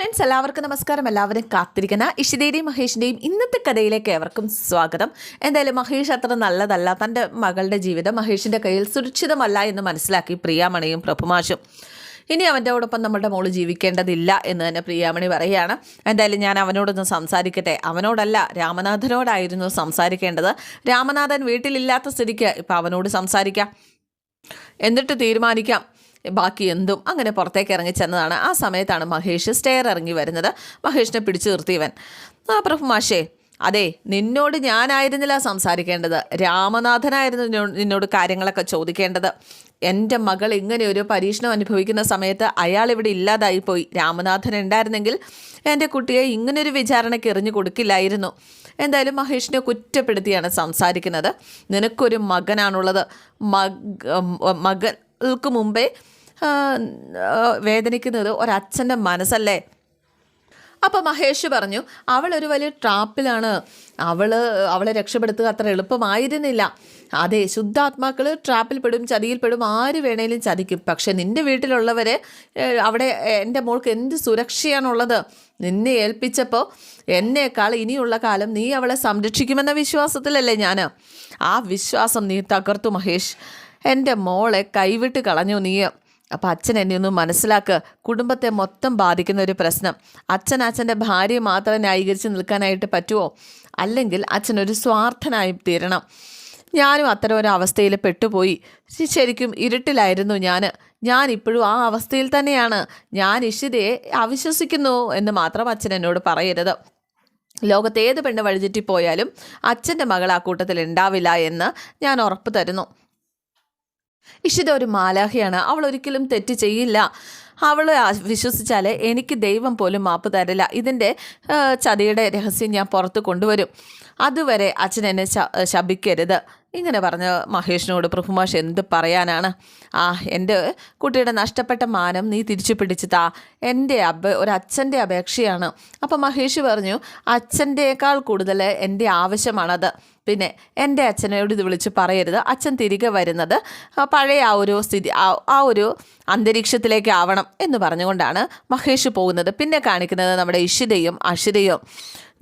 Friends എല്ലാവർക്കും നമസ്കാരം. എല്ലാവരും കാത്തിരിക്കുന്ന ഇഷിതയുടെയും മഹേഷിന്റെയും ഇന്നത്തെ കഥയിലേക്ക് ഏവർക്കും സ്വാഗതം. എന്തായാലും മഹേഷ് അത്ര നല്ലതല്ല. തന്റെ മകളുടെ ജീവിതം മഹേഷിന്റെ കയ്യിൽ സുരക്ഷിതമല്ല എന്ന് മനസ്സിലാക്കി പ്രിയാമണിയും പ്രഭുമാഷും. ഇനി അവന്റെ നമ്മുടെ മോൾ ജീവിക്കേണ്ടതില്ല എന്ന് തന്നെ പ്രിയാമണി പറയുകയാണ്. എന്തായാലും ഞാൻ അവനോടൊന്ന് സംസാരിക്കട്ടെ. അവനോടല്ല രാമനാഥനോടായിരുന്നു സംസാരിക്കേണ്ടത്. രാമനാഥൻ വീട്ടിലില്ലാത്ത സ്ഥിതിക്ക് ഇപ്പം അവനോട് സംസാരിക്കാം. എന്നിട്ട് തീരുമാനിക്കാം. ബാക്കി എന്തും അങ്ങനെ പുറത്തേക്ക് ഇറങ്ങി ചെന്നതാണ്. ആ സമയത്താണ് മഹേഷ് സ്റ്റെയർ ഇറങ്ങി വരുന്നത്. മഹേഷിനെ പിടിച്ചു നിർത്തിയവൻ പ്രഭു മാഷേ അതെ നിന്നോട് ഞാനായിരുന്നില്ല സംസാരിക്കേണ്ടത്. രാമനാഥനായിരുന്നു നിന്നോ- നിന്നോട് കാര്യങ്ങളൊക്കെ ചോദിക്കേണ്ടത്. എന്റെ മകൾ ഇങ്ങനെ ഒരു പരീക്ഷണം അനുഭവിക്കുന്ന സമയത്ത് അയാൾ ഇവിടെ ഇല്ലാതായിപ്പോയി. രാമനാഥൻ ഉണ്ടായിരുന്നെങ്കിൽ എന്റെ കുട്ടിയെ ഇങ്ങനൊരു വിചാരണയ്ക്ക് എറിഞ്ഞു കൊടുക്കില്ലായിരുന്നു. എന്തായാലും മഹേഷിനെ കുറ്റപ്പെടുത്തിയാണ് സംസാരിക്കുന്നത്. നിനക്കൊരു മകനാണുള്ളത്. മക മകൾക്ക് മുമ്പേ വേദനിക്കുന്നത് ഒരച്ഛന്റെ മനസ്സല്ലേ? അപ്പോൾ മഹേഷ് പറഞ്ഞു അവളൊരു വലിയ ട്രാപ്പിലാണ്. അവൾ അവളെ രക്ഷപ്പെടുത്തുക അത്ര എളുപ്പമായിരുന്നില്ല. അതെ ശുദ്ധാത്മാക്കൾ ട്രാപ്പിൽ പെടും ചതിയിൽപ്പെടും ആര് വേണേലും ചതിക്കും. പക്ഷേ നിന്റെ വീട്ടിലുള്ളവരെ അവിടെ എന്റെ മോൾക്ക് എന്ത് സുരക്ഷയാണുള്ളത്? നിന്നെ ഏൽപ്പിച്ചപ്പോൾ എന്നേക്കാൾ ഇനിയുള്ള കാലം നീ അവളെ സംരക്ഷിക്കുമെന്ന വിശ്വാസത്തിലല്ലേ ഞാൻ ആ വിശ്വാസം നീ തകർത്തു മഹേഷ്. എന്റെ മോളെ കൈവിട്ട് കളഞ്ഞു നീ. അപ്പം അച്ഛൻ എന്നെ ഒന്ന് മനസ്സിലാക്കുക കുടുംബത്തെ മൊത്തം ബാധിക്കുന്ന ഒരു പ്രശ്നം. അച്ഛൻ അച്ഛന്റെ ഭാര്യ മാത്രം ന്യായീകരിച്ച് നിൽക്കാനായിട്ട് പറ്റുമോ അല്ലെങ്കിൽ അച്ഛനൊരു സ്വാർത്ഥനായി തീരണം. ഞാനും അത്തരം ഒരു അവസ്ഥയിൽ പെട്ടുപോയി. ശരിക്കും ഇരുട്ടിലായിരുന്നു ഞാൻ ഞാൻ ഇപ്പോഴും ആ അവസ്ഥയിൽ തന്നെയാണ്. ഞാൻ ഇഷിതയെ അവിശ്വസിക്കുന്നു എന്ന് മാത്രം അച്ഛൻ എന്നോട് പറയരുത്. ലോകത്ത് ഏത് പെണ്ണ് വഴിചെറ്റിപ്പോയാലും അച്ഛന്റെ മകൾ ആ കൂട്ടത്തിൽ ഉണ്ടാവില്ല എന്ന് ഞാൻ ഉറപ്പ് തരുന്നു. ഇഷിത ഒരു മാലാഹയാണ് അവൾ ഒരിക്കലും തെറ്റ് ചെയ്യില്ല. അവളെ വിശ്വസിച്ചാൽ എനിക്ക് ദൈവം പോലും മാപ്പ് തരില്ല. ഇതിന്റെ ചതിയുടെ രഹസ്യം ഞാൻ പുറത്ത് കൊണ്ടുവരും. അതുവരെ അച്ഛൻ എന്നെ ശപിക്കരുത്. ഇങ്ങനെ പറഞ്ഞ് മഹേഷിനോട് പ്രഭുമാഷ് എന്ത് പറയാനാണ്? ആ എന്റെ കുട്ടിയുടെ നഷ്ടപ്പെട്ട മാനം നീ തിരിച്ചു പിടിച്ചു താ. എന്റെ ഒരു അച്ഛന്റെ അപേക്ഷയാണ്. അപ്പം മഹേഷ് പറഞ്ഞു അച്ഛന്റെക്കാൾ കൂടുതൽ എന്റെ ആവശ്യമാണത്. പിന്നെ എന്റെ അച്ഛനോട് ഇത് വിളിച്ച് പറയരുത്. അച്ഛൻ തിരികെ വരുന്നത് പഴയ ആ ഒരു സ്ഥിതി ആ ഒരു അന്തരീക്ഷത്തിലേക്ക് ആവണം എന്ന് പറഞ്ഞുകൊണ്ടാണ് മഹേഷ് പോകുന്നത്. പിന്നെ കാണിക്കുന്നത് നമ്മുടെ ഇഷിതയും അഷിതയും.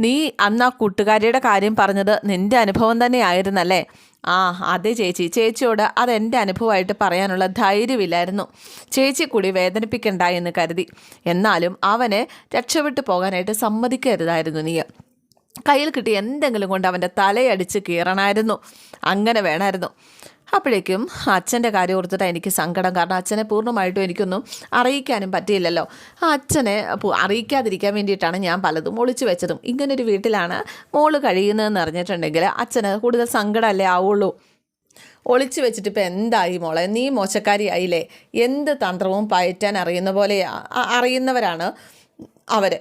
നീ അന്ന് ആ കൂട്ടുകാരിയുടെ കാര്യം പറഞ്ഞത് നിന്റെ അനുഭവം തന്നെയായിരുന്നല്ലേ ആ അതെ ചേച്ചി ചേച്ചിയോട് അതെന്റെ അനുഭവമായിട്ട് പറയാനുള്ള ധൈര്യമില്ലായിരുന്നു. ചേച്ചി കൂടി വേദനിപ്പിക്കണ്ട എന്ന് കരുതി. എന്നാലും അവനെ രക്ഷപ്പെട്ടു പോകാനായിട്ട് സമ്മതിക്കരുതായിരുന്നു നീ. കയ്യിൽ കിട്ടി എന്തെങ്കിലും കൊണ്ട് അവന്റെ തലയടിച്ച് കീറണമായിരുന്നു അങ്ങനെ വേണമായിരുന്നു അപ്പോഴേക്കും അച്ഛന്റെ കാര്യം ഓർത്തിട്ടാണ് എനിക്ക് സങ്കടം. കാരണം അച്ഛനെ പൂർണമായിട്ടും എനിക്കൊന്നും അറിയിക്കാനും പറ്റിയില്ലല്ലോ. ആ അച്ഛനെ അറിയിക്കാതിരിക്കാൻ വേണ്ടിയിട്ടാണ് ഞാൻ പലതും ഒളിച്ചു വെച്ചതും. ഇങ്ങനൊരു വീട്ടിലാണ് മോൾ കഴിയുന്നതെന്ന് അറിഞ്ഞിട്ടുണ്ടെങ്കിൽ അച്ഛന് കൂടുതൽ സങ്കടമല്ലേ ആവുള്ളൂ. ഒളിച്ചു വെച്ചിട്ട് ഇപ്പം എന്തായി മോളെ? നീ മോശക്കാരി ആയില്ലേ എന്ത് തന്ത്രവും പയറ്റാൻ അറിയുന്ന പോലെ അറിയുന്നവരാണ് അവർ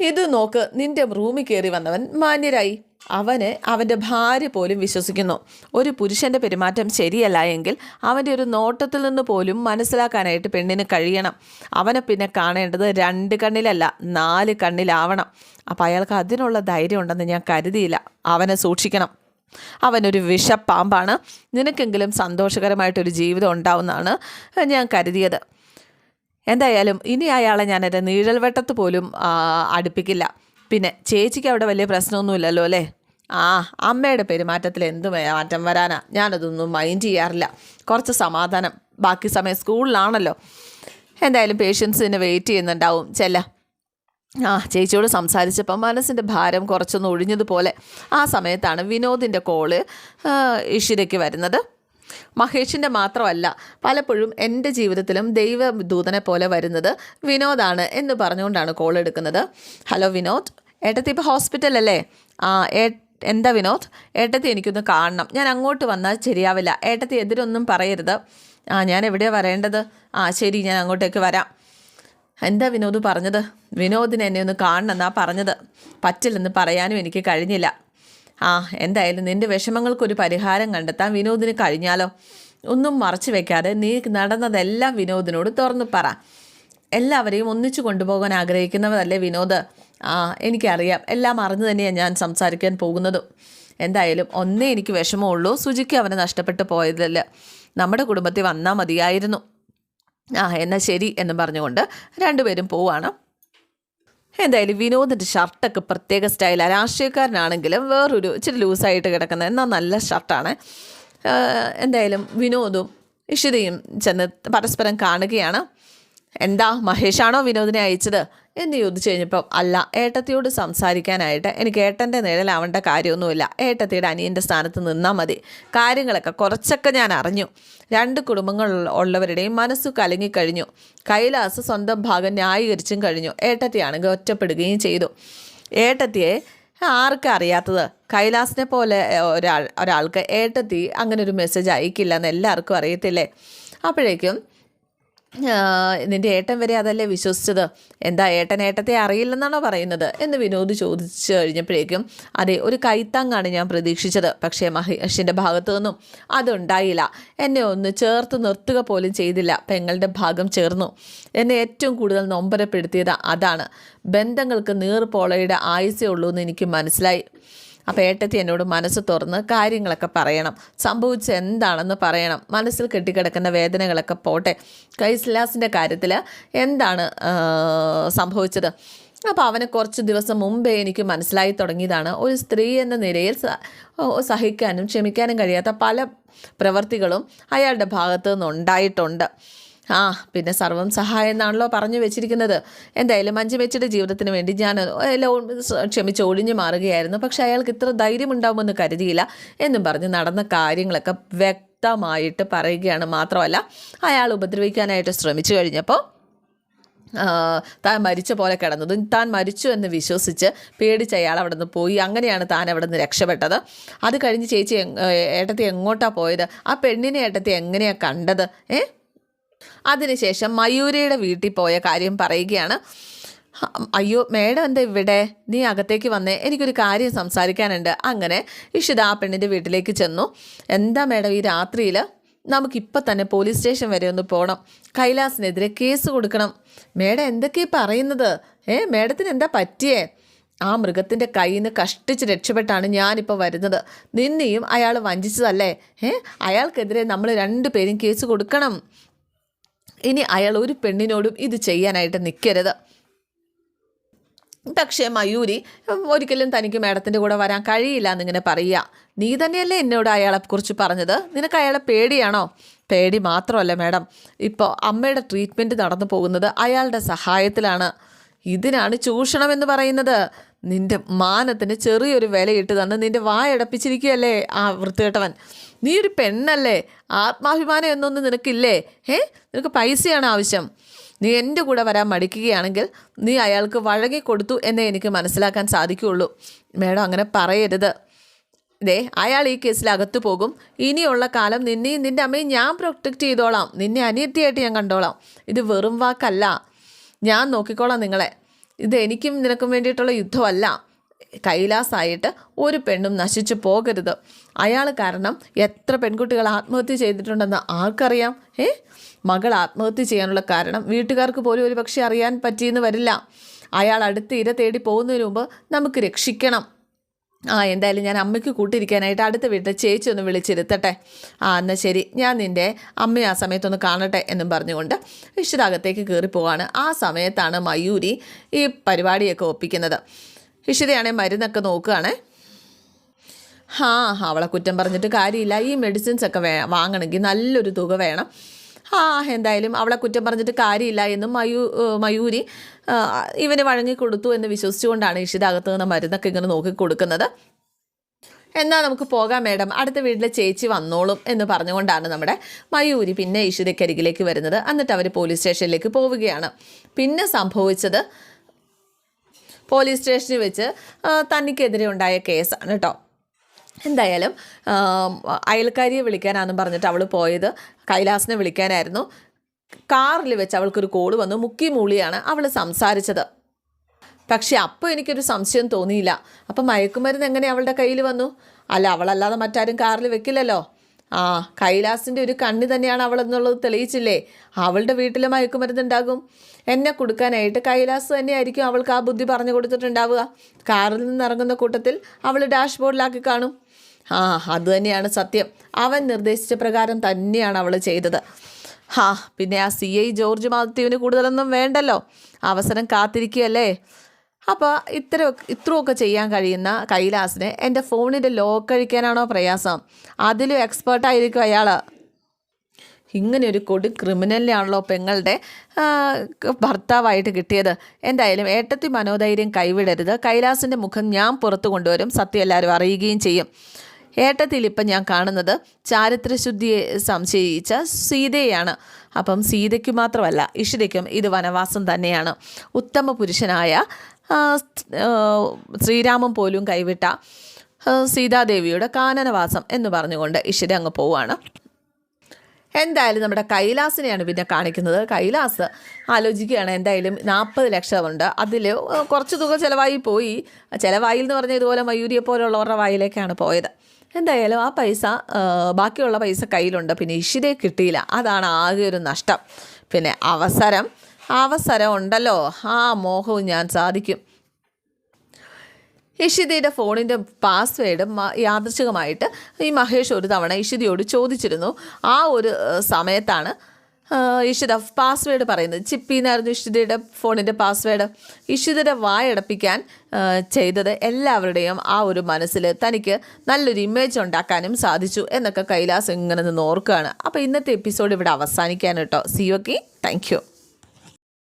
ഇത് നോക്ക് നിന്റെ റൂമിൽ കയറി വന്നവൻ മാന്യരായി. അവനെ അവന്റെ ഭാര്യ പോലും വിശ്വസിക്കുന്നു. ഒരു പുരുഷന്റെ പെരുമാറ്റം ശരിയല്ല എങ്കിൽ അവന്റെ ഒരു നോട്ടത്തിൽ നിന്ന് പോലും മനസ്സിലാക്കാനായിട്ട് പെണ്ണിന് കഴിയണം. അവനെ പിന്നെ കാണേണ്ടത് രണ്ട് കണ്ണിലല്ല നാല് കണ്ണിലാവണം. അപ്പം അയാൾക്ക് അതിനുള്ള ധൈര്യം ഉണ്ടെന്ന് ഞാൻ കരുതിയില്ല. അവനെ സൂക്ഷിക്കണം. അവനൊരു വിഷപ്പാമ്പാണ്. നിനക്കെങ്കിലും സന്തോഷകരമായിട്ടൊരു ജീവിതം ഉണ്ടാവുമെന്നാണ് ഞാൻ കരുതിയത്. എന്തായാലും ഇനി അയാളെ ഞാൻ എന്റെ നീഴൽവട്ടത്ത് പോലും ആ, അടുപ്പിക്കില്ല. പിന്നെ ചേച്ചിക്ക് അവിടെ വലിയ പ്രശ്നമൊന്നുമില്ലല്ലോ അല്ലേ? ആ അമ്മയുടെ പെരുമാറ്റത്തിൽ എന്ത് മാറ്റം വരാനാ? ഞാനതൊന്നും മൈൻഡ് ചെയ്യാറില്ല. കുറച്ച് സമാധാനം. ബാക്കി സമയം സ്കൂളിലാണല്ലോ. എന്തായാലും പേഷ്യൻസിന് വെയിറ്റ് ചെയ്യുന്നുണ്ടാവും. ചെല്ല. ആ ചേച്ചിയോട് സംസാരിച്ചപ്പോൾ മനസ്സിന്റെ ഭാരം കുറച്ചൊന്ന് ഒഴിഞ്ഞതുപോലെ ആ സമയത്താണ് വിനോദിന്റെ കോൾ ഇഷിരയ്ക്ക് വരുന്നത്. മഹേഷിന്റെ മാത്രമല്ല പലപ്പോഴും എന്റെ ജീവിതത്തിലും ദൈവദൂതനെ പോലെ വരുന്നത് വിനോദാണ് എന്ന് പറഞ്ഞുകൊണ്ടാണ് കോൾ എടുക്കുന്നത്. ഹലോ വിനോദ്. ഏട്ടത്തി ഇപ്പോൾ ഹോസ്പിറ്റലല്ലേ ആ എന്താ വിനോദ്? ഏട്ടത്തി എനിക്കൊന്ന് കാണണം. ഞാൻ അങ്ങോട്ട് വന്നാൽ ശരിയാവില്ല. ഏട്ടത്തി എതിരൊന്നും പറയരുത്. ആ ഞാൻ എവിടെയാണ് വരേണ്ടത്? ആ ശരി ഞാൻ അങ്ങോട്ടേക്ക് വരാം. എന്താ വിനോദ് പറഞ്ഞത്? വിനോദിനെ എന്നെ ഒന്ന് കാണണമെന്നാ പറഞ്ഞത്. പറ്റില്ലെന്ന് പറയാനും എനിക്ക് കഴിഞ്ഞില്ല. ആ എന്തായാലും നിന്റെ വിഷമങ്ങൾക്കൊരു പരിഹാരം കണ്ടെത്താൻ വിനോദിന് കഴിഞ്ഞാലോ? ഒന്നും മറച്ചു വെക്കാതെ നീ നടന്നതെല്ലാം വിനോദിനോട് തുറന്നു പറ. എല്ലാവരെയും ഒന്നിച്ചു കൊണ്ടുപോകാൻ ആഗ്രഹിക്കുന്നവരല്ലേ വിനോദ്? ആ എനിക്കറിയാം. എല്ലാം അറിഞ്ഞു തന്നെയാണ് ഞാൻ സംസാരിക്കാൻ പോകുന്നതും. എന്തായാലും ഒന്നേ എനിക്ക് വിഷമമുള്ളൂ. സുജിക്ക് അവനെ നഷ്ടപ്പെട്ടു പോയതല്ല നമ്മുടെ കുടുംബത്തിൽ വന്നാൽ മതിയായിരുന്നു. ആ എന്നാൽ ശരി എന്ന് പറഞ്ഞുകൊണ്ട് രണ്ടുപേരും പോവാണ്. എന്തായാലും വിനോദിന്റെ ഷർട്ടൊക്കെ പ്രത്യേക സ്റ്റൈലാണ് രാഷ്ട്രീയക്കാരനാണെങ്കിലും വേറൊരു ഇച്ചിരി ലൂസായിട്ട് കിടക്കുന്നത് എന്നാൽ നല്ല ഷർട്ടാണ്. എന്തായാലും വിനോദും ഇഷിതയും ചെന്ന് പരസ്പരം കാണുകയാണ്. എന്താ മഹേഷാണോ വിനോദിനെ അയച്ചത് എന്ന് ചോദിച്ചു കഴിഞ്ഞപ്പം അല്ല ഏട്ടത്തിയോട് സംസാരിക്കാനായിട്ട് എനിക്ക് ഏട്ടന്റെ നിഴലാവേണ്ട കാര്യമൊന്നുമില്ല. ഏട്ടത്തിയുടെ അനിയന്റെ സ്ഥാനത്ത് നിന്നാൽ മതി. കാര്യങ്ങളൊക്കെ കുറച്ചൊക്കെ ഞാൻ അറിഞ്ഞു. രണ്ട് കുടുംബങ്ങൾ ഉള്ളവരുടെയും മനസ്സ് കലങ്ങിക്കഴിഞ്ഞു കൈലാസ് സ്വന്തം ഭാഗം ന്യായീകരിച്ചും കഴിഞ്ഞു. ഏട്ടത്തിയാണെങ്കിൽ ഒറ്റപ്പെടുകയും ചെയ്തു. ഏട്ടത്തിയെ ആർക്കും അറിയാത്തത്? കൈലാസിനെ പോലെ ഒരാൾ ഒരാൾക്ക് ഏട്ടത്തി അങ്ങനെ ഒരു മെസ്സേജ് അയക്കില്ല എന്ന് എല്ലാവർക്കും അറിയത്തില്ലേ? അപ്പോഴേക്കും നിന്റെ ഏട്ടൻ വരെ അതല്ലേ വിശ്വസിച്ചത്? എന്താ ഏട്ടൻ ഏട്ടത്തെ അറിയില്ലെന്നാണോ പറയുന്നത്? എന്ന് വിനോദ് ചോദിച്ചു കഴിഞ്ഞപ്പോഴേക്കും അതെ ഒരു കൈത്താങ്ങാണ് ഞാൻ പ്രതീക്ഷിച്ചത്. പക്ഷേ മഹേഷിന്റെ ഭാഗത്തു നിന്നും അതുണ്ടായില്ല. എന്നെ ഒന്ന് ചേർത്ത് നിർത്തുക പോലും ചെയ്തില്ല. പെങ്ങളുടെ ഭാഗം ചേർന്നു. എന്നെ ഏറ്റവും കൂടുതൽ നൊമ്പരപ്പെടുത്തിയത് അതാണ്. ബന്ധങ്ങൾക്ക് നീർപോളയുടെ ആയുസേ ഉള്ളൂ എന്ന് എനിക്ക് മനസ്സിലായി. അപ്പോൾ ഏട്ടത്തി എന്നോട് മനസ്സ് തുറന്ന് കാര്യങ്ങളൊക്കെ പറയണം. സംഭവിച്ച എന്താണെന്ന് പറയണം. മനസ്സിൽ കെട്ടിക്കിടക്കുന്ന വേദനകളൊക്കെ പോട്ടെ. കൈസ്ലാസിന്റെ കാര്യത്തിൽ എന്താണ് സംഭവിച്ചത്? അപ്പോൾ അവനെ കുറച്ച് ദിവസം മുമ്പേ എനിക്ക് മനസ്സിലായി തുടങ്ങിയതാണ്. ഒരു സ്ത്രീ എന്ന നിലയിൽ സഹിക്കാനും ക്ഷമിക്കാനും കഴിയാത്ത പല പ്രവർത്തികളും അയാളുടെ ഭാഗത്തു നിന്നുണ്ടായിട്ടുണ്ട് ആ പിന്നെ സർവം സഹായം എന്നാണല്ലോ പറഞ്ഞു വെച്ചിരിക്കുന്നത്. എന്തായാലും മഞ്ജു വെച്ചിട്ട് ജീവിതത്തിന് വേണ്ടി ഞാൻ എല്ലാം ക്ഷമിച്ച് ഒഴിഞ്ഞു മാറുകയായിരുന്നു. പക്ഷേ അയാൾക്ക് ഇത്ര ധൈര്യം ഉണ്ടാവുമെന്ന് കരുതിയില്ല എന്നും പറഞ്ഞ് നടന്ന കാര്യങ്ങളൊക്കെ വ്യക്തമായിട്ട് പറയുകയാണ് മാത്രമല്ല അയാൾ ഉപദ്രവിക്കാനായിട്ട് ശ്രമിച്ചു കഴിഞ്ഞപ്പോൾ താൻ മരിച്ച പോലെ കിടന്നത്. താൻ മരിച്ചു എന്ന് വിശ്വസിച്ച് പേടിച്ച് അയാൾ അവിടെ നിന്ന് പോയി. അങ്ങനെയാണ് താൻ അവിടെ നിന്ന് രക്ഷപ്പെട്ടത്. അത് കഴിഞ്ഞ് ചേച്ചി ഏട്ടത്തി എങ്ങോട്ടാണ് പോയത്? ആ പെണ്ണിനെ ഏട്ടത്തി എങ്ങനെയാണ് കണ്ടത്? ഏ? അതിനുശേഷം മയൂരയുടെ വീട്ടിൽ പോയ കാര്യം പറയുകയാണ്. അയ്യോ മേഡം എന്താ ഇവിടെ? നീ അകത്തേക്ക് വന്നേ. എനിക്കൊരു കാര്യം സംസാരിക്കാനുണ്ട്. അങ്ങനെ ഇഷിത ആ പെണ്ണിന്റെ വീട്ടിലേക്ക് ചെന്നു. എന്താ മേഡം ഈ രാത്രിയിൽ നമുക്കിപ്പോൾ തന്നെ പോലീസ് സ്റ്റേഷൻ വരെ ഒന്ന് പോകണം കൈലാസിനെതിരെ കേസ് കൊടുക്കണം. മേഡം എന്തൊക്കെയാണ് പറയുന്നത്? ഏ മേഡത്തിന് എന്താ പറ്റിയേ? ആ മൃഗത്തിന്റെ കയ്യിൽ നിന്ന് കഷ്ടിച്ച് രക്ഷപ്പെട്ടാണ് ഞാനിപ്പോൾ വരുന്നത്. നിന്നെയും അയാൾ വഞ്ചിച്ചതല്ലേ? ഏ അയാൾക്കെതിരെ നമ്മൾ രണ്ടു പേരും കേസ് കൊടുക്കണം. ഇനി അയാൾ ഒരു പെണ്ണിനോടും ഇത് ചെയ്യാനായിട്ട് നിൽക്കരുത് പക്ഷേ മയൂരി ഒരിക്കലും തനിക്ക് മേഡത്തിന്റെ കൂടെ വരാൻ കഴിയില്ല എന്നിങ്ങനെ പറയുക. നീ തന്നെയല്ലേ എന്നോട് അയാളെക്കുറിച്ച് പറഞ്ഞത്? നിനക്ക് അയാളെ പേടിയാണോ? പേടി മാത്രമല്ല മേഡം. ഇപ്പോൾ അമ്മയുടെ ട്രീറ്റ്മെന്റ് നടന്നു പോകുന്നത് അയാളുടെ സഹായത്തിലാണ്. ഇതിനാണ് ചൂഷണം എന്ന് പറയുന്നത്. നിന്റെ മാനത്തിന് ചെറിയൊരു വിലയിട്ട് തന്ന് നിന്റെ വായടപ്പിച്ചിരിക്കുകയല്ലേ ആ വൃത്തികെട്ടവൻ? നീ ഒരു പെണ്ണല്ലേ? ആത്മാഭിമാനം എന്നൊന്നും നിനക്കില്ലേ? ഏ നിനക്ക് പൈസയാണ് ആവശ്യം. നീ എന്റെ കൂടെ വരാൻ മടിക്കുകയാണെങ്കിൽ നീ അയാൾക്ക് വഴങ്ങി കൊടുത്തു എന്നേ എനിക്ക് മനസ്സിലാക്കാൻ സാധിക്കുകയുള്ളൂ. മേഡം അങ്ങനെ പറയരുത്. ദേ അയാൾ ഈ കേസിൽ അകത്തു പോകും. ഇനിയുള്ള കാലം നിന്നെയും നിന്റെ അമ്മയും ഞാൻ പ്രൊട്ടക്റ്റ് ചെയ്തോളാം. നിന്നെ അനിയത്തിയായിട്ട് ഞാൻ കണ്ടോളാം. ഇത് വെറും വാക്കല്ല. ഞാൻ നോക്കിക്കോളാം നിങ്ങളെ. ഇത് എനിക്കും നിനക്കും വേണ്ടിയിട്ടുള്ള യുദ്ധമല്ല. കൈലാസായിട്ട് ഒരു പെണ്ണും നശിച്ചു പോകരുത്. അയാൾ കാരണം എത്ര പെൺകുട്ടികൾ ആത്മഹത്യ ചെയ്തിട്ടുണ്ടെന്ന് ആർക്കറിയാം? ഏ? മകൾ ആത്മഹത്യ ചെയ്യാനുള്ള കാരണം വീട്ടുകാർക്ക് പോലും ഒരു പക്ഷേ അറിയാൻ പറ്റിയെന്ന് വരില്ല. അയാൾ അടുത്ത് ഇര തേടി പോകുന്നതിന് മുമ്പ് നമുക്ക് രക്ഷിക്കണം. ആ എന്തായാലും ഞാൻ അമ്മയ്ക്ക് കൂട്ടിരിക്കാനായിട്ട് അടുത്ത വീട്ടിൽ ചേച്ചി ഒന്ന് വിളിച്ചിരുത്തട്ടെ. ആ എന്നാൽ ശരി. ഞാൻ നിന്റെ അമ്മയെ ആ സമയത്തൊന്ന് കാണട്ടെ എന്നും പറഞ്ഞുകൊണ്ട് ഇഷ്ടരാഗത്തേക്ക് കയറി പോവാണ് ആ സമയത്താണ് മയൂരി ഈ പരിപാടിയൊക്കെ ഒപ്പിക്കുന്നത്. ഇഷിതയാണെങ്കിൽ മരുന്നൊക്കെ നോക്കുകയാണേ. ആ അവളെ കുറ്റം പറഞ്ഞിട്ട് കാര്യമില്ല. ഈ മെഡിസിൻസ് ഒക്കെ വേ വാങ്ങണമെങ്കിൽ നല്ലൊരു തുക വേണം. ആ എന്തായാലും അവളെ കുറ്റം പറഞ്ഞിട്ട് കാര്യമില്ല എന്നും മയൂ മയൂരി ഇവന് വഴങ്ങി കൊടുത്തു എന്ന് വിശ്വസിച്ചുകൊണ്ടാണ് ഇഷിത അകത്ത് നിന്ന് മരുന്നൊക്കെ ഇങ്ങനെ നോക്കി കൊടുക്കുന്നത് എന്നാൽ നമുക്ക് പോകാം മേഡം. അടുത്ത വീട്ടിലെ ചേച്ചി വന്നോളും എന്ന് പറഞ്ഞുകൊണ്ടാണ് നമ്മുടെ മയൂരി പിന്നെ ഇഷിതയ്ക്കരികിലേക്ക് വരുന്നത്. എന്നിട്ട് അവർ പോലീസ് സ്റ്റേഷനിലേക്ക് പോവുകയാണ്. പിന്നെ സംഭവിച്ചത് പോലീസ് സ്റ്റേഷനിൽ വെച്ച് തനിക്കെതിരെ ഉണ്ടായ കേസാണ് കേട്ടോ എന്തായാലും അയൽക്കാരിയെ വിളിക്കാനാണെന്ന് പറഞ്ഞിട്ട് അവൾ പോയത് കൈലാസിനെ വിളിക്കാനായിരുന്നു. കാറിൽ വെച്ച് അവൾക്കൊരു കോൾ വന്നു. മുക്കി മൂളിയാണ് അവൾ സംസാരിച്ചത്. പക്ഷെ അപ്പോൾ എനിക്കൊരു സംശയം തോന്നിയില്ല. അപ്പം മയക്കുമരുന്ന് എങ്ങനെ അവളുടെ കയ്യിൽ വന്നു? അല്ല അവളല്ലാതെ മറ്റാരും കാറിൽ വെക്കില്ലല്ലോ. ആ കൈലാസിന്റെ ഒരു കണ്ണി തന്നെയാണ് അവൾ എന്നുള്ളത് തെളിയിച്ചില്ലേ? അവളുടെ വീട്ടിൽ മയക്കുമരുന്ന് ഉണ്ടാകും എന്നെ കൊടുക്കാനായിട്ട് കൈലാസ് തന്നെയായിരിക്കും അവൾക്ക് ആ ബുദ്ധി പറഞ്ഞു കൊടുത്തിട്ടുണ്ടാവുക. കാറിൽ നിന്ന് ഇറങ്ങുന്ന കൂട്ടത്തിൽ അവൾ ഡാഷ്ബോർഡിലാക്കി കാണും. ആ അത് തന്നെയാണ് സത്യം. അവൻ നിർദ്ദേശിച്ച പ്രകാരം തന്നെയാണ് അവൾ ചെയ്തത്. ഹാ പിന്നെ ആ സി ഐ ജോർജ് മാത്യുവിന് കൂടുതലൊന്നും വേണ്ടല്ലോ. അവസരം കാത്തിരിക്കുകയല്ലേ? അപ്പോൾ ഇത്ര ഇത്രയൊക്കെ ചെയ്യാൻ കഴിയുന്ന കൈലാസിന് എന്റെ ഫോണിന്റെ ലോക്ക് അഴിക്കാനാണോ പ്രയാസം? അതിലും എക്സ്പേർട്ടായിരിക്കും അയാൾ ഇങ്ങനെ ഒരു കൊടി ക്രിമിനലിനാണല്ലോ പെങ്ങളുടെ ഭർത്താവായിട്ട് കിട്ടിയത്. എന്തായാലും ഏട്ടത്തി മനോധൈര്യം കൈവിടരുത്. കൈലാസിന്റെ മുഖം ഞാൻ പുറത്തു കൊണ്ടുവരും. സത്യം എല്ലാവരും അറിയുകയും ചെയ്യും. ഏട്ടത്തിൽ ഇപ്പം ഞാൻ കാണുന്നത് ചാരിത്രശുദ്ധിയെ സംശയിച്ച സീതയെയാണ്. അപ്പം സീതയ്ക്ക് മാത്രമല്ല ഇഷിതയ്ക്കും ഇത് വനവാസം തന്നെയാണ്. ഉത്തമ പുരുഷനായ ശ്രീരാമൻ പോലും കൈവിട്ട സീതാദേവിയുടെ കാനനവാസം എന്ന് പറഞ്ഞുകൊണ്ട് ഇഷിത അങ്ങ് പോവുകയാണ് എന്തായാലും നമ്മുടെ കൈലാസിനെയാണ് പിന്നെ കാണിക്കുന്നത്. കൈലാസ് ആലോചിക്കുകയാണ് എന്തായാലും നാൽപ്പത് ലക്ഷമുണ്ട്. അതിൽ കുറച്ച് തുക ചിലവായി പോയി. ചിലവായി എന്ന് പറഞ്ഞാൽ ഇതുപോലെ മയൂരിയെ പോലുള്ളവരുടെ വായിലേക്കാണ് പോയത്. എന്തായാലും ആ പൈസ ബാക്കിയുള്ള പൈസ കയ്യിലുണ്ട്. പിന്നെ ഇഷിതയെ കിട്ടിയില്ല. അതാണ് ആകെ ഒരു നഷ്ടം. പിന്നെ അവസരം അവസരം ഉണ്ടല്ലോ ആ മോഹവും ഞാൻ സാധിക്കും. ഇഷിതയുടെ ഫോണിന്റെ പാസ്വേഡ് യാദൃശികമായിട്ട് ഈ മഹേഷ് ഒരു തവണ ഇഷിതയോട് ചോദിച്ചിരുന്നു. ആ ഒരു സമയത്താണ് ഇഷിത പാസ്വേഡ് പറയുന്നത്. ചിപ്പിന്നായിരുന്നു ഇഷിതയുടെ ഫോണിന്റെ പാസ്വേഡ് ഇഷിതയുടെ വായടപ്പിക്കാൻ ചെയ്തത് എല്ലാവരുടെയും ആ ഒരു മനസ്സിൽ തനിക്ക് നല്ലൊരു ഇമേജ് ഉണ്ടാക്കാനും സാധിച്ചു എന്നൊക്കെ കൈലാസ് ഇങ്ങനെ നിന്ന് ഓർക്കുകയാണ്. അപ്പോൾ ഇന്നത്തെ എപ്പിസോഡ് ഇവിടെ അവസാനിക്കാൻ കേട്ടോ. C okay thank